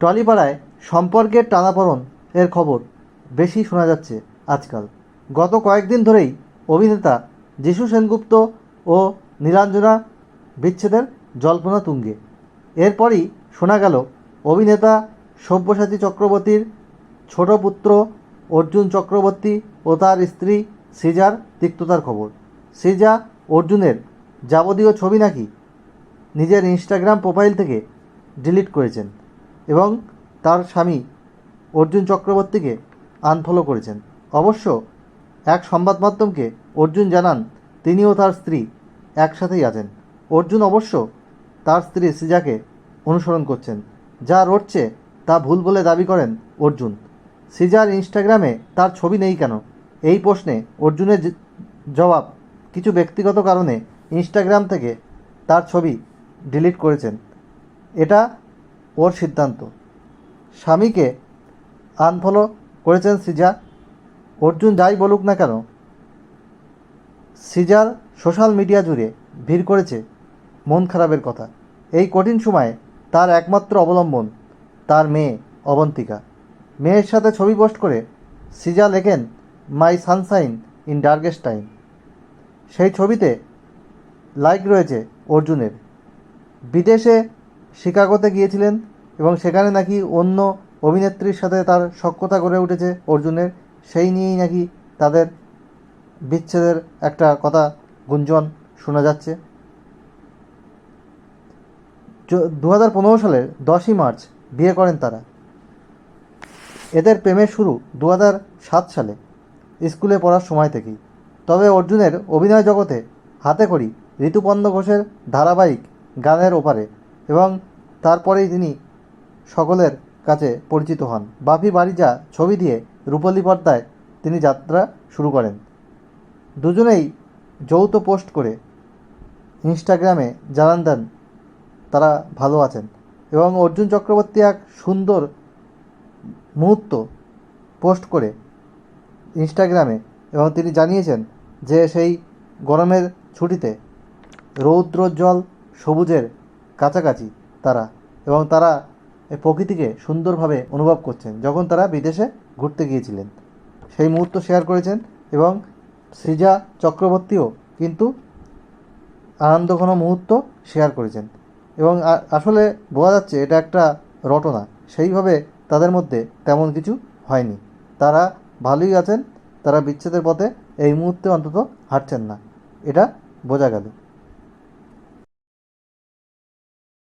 টলিপাড়ায় সম্পর্কের টানাপড়ন এর খবর বেশি শোনা যাচ্ছে আজকাল। গত কয়েকদিন ধরেই অভিনেতা যিশু সেনগুপ্ত ও নীলাঞ্জনা বিচ্ছেদের জল্পনা তুঙ্গে। এরপরই শোনা গেল অভিনেতা সব্যসাচী চক্রবর্তীর ছোট পুত্র অর্জুন চক্রবর্তী ও তার স্ত্রী সৃজার তিক্ততার খবর। সৃজা অর্জুনের যাবতীয় ছবি নাকি নিজের ইনস্টাগ্রাম প্রোফাইল থেকে ডিলিট করেছেন। এবং তার স্বামী অর্জুন চক্রবর্তীকে আনফলো করেছেন। অবশ্য এক সংবাদ মাধ্যমকে অর্জুন জানান তিনি ও তার স্ত্রী একসাথেই আছেন। অর্জুন অবশ্য তার স্ত্রী সৃজাকে অনুসরণ করছেন, যা রটছে তা ভুল বলে দাবি করেন অর্জুন। সৃজার ইনস্টাগ্রামে তার ছবি নেই কেন? এই প্রশ্নে অর্জুনের জবাব কিছু ব্যক্তিগত কারণে ইনস্টাগ্রাম থেকে তার ছবি ডিলিট করেছেন। এটা ওর সিদ্ধান্ত। স্বামীকে আনফলো করেছেন সৃজা। অর্জুন যাই বলুক না কেন, সৃজার সোশ্যাল মিডিয়া জুড়ে ভিড় করেছে মন খারাপের কথা। এই কঠিন সময়ে তার একমাত্র অবলম্বন তার মেয়ে অবন্তিকা। মেয়ের সাথে ছবি পোস্ট করে সৃজা লেখেন, my sunshine in darkest time. সেই ছবিতে লাইক রয়েছে অর্জুনের। বিদেশে শিকাগোতে গিয়েছিলেন এবং সেখানে নাকি অন্য অভিনেত্রীর সাথে তার সখ্যতা গড়ে উঠেছে অর্জুনের। সেই নিয়েই নাকি তাদের বিচ্ছেদের একটা কথা গুঞ্জন শোনা যাচ্ছে। দু হাজার পনেরো সালের দশই মার্চ বিয়ে করেন তারা। এদের প্রেমের শুরু দু সাত সালে স্কুলে পড়ার সময় থেকেই। তবে অর্জুনের অভিনয় জগতে হাতে করি ঋতুপর্ণ ঘোষের ধারাবাহিক গানের ওপারে এবং তারপরেই তিনি সকলের কাছে পরিচিত হন। বাপি বাড়িজা ছবি দিয়ে রূপলী পর্দায় তিনি যাত্রা শুরু করেন। দুজনেই যৌথ পোস্ট করে ইনস্টাগ্রামে জানান দেন, তারা ভালো আছেন এবং অর্জুন চক্রবর্তী এক সুন্দর মুহূর্ত পোস্ট করে ইনস্টাগ্রামে এবং তিনি জানিয়েছেন যে সেই গরমের ছুটিতে রৌদ্রোজ্জ্বল সবুজের কাছাকাছি তারা এবং তারা এই প্রকৃতিকে সুন্দরভাবে অনুভব করছেন যখন তারা বিদেশে ঘুরতে গিয়েছিলেন। সেই মুহূর্ত শেয়ার করেছেন এবং সৃজা চক্রবর্তীও কিন্তু আনন্দঘন মুহূর্ত শেয়ার করেছেন। এবং আসলে বোঝা যাচ্ছে এটা একটা রটনা। সেইভাবে তাদের মধ্যে তেমন কিছু হয়নি। তারা ভালোই আছেন, তারা বিচ্ছেদের পথে এই মুহূর্তে অন্তত হাঁটছেন না। এটা বোঝা গেল।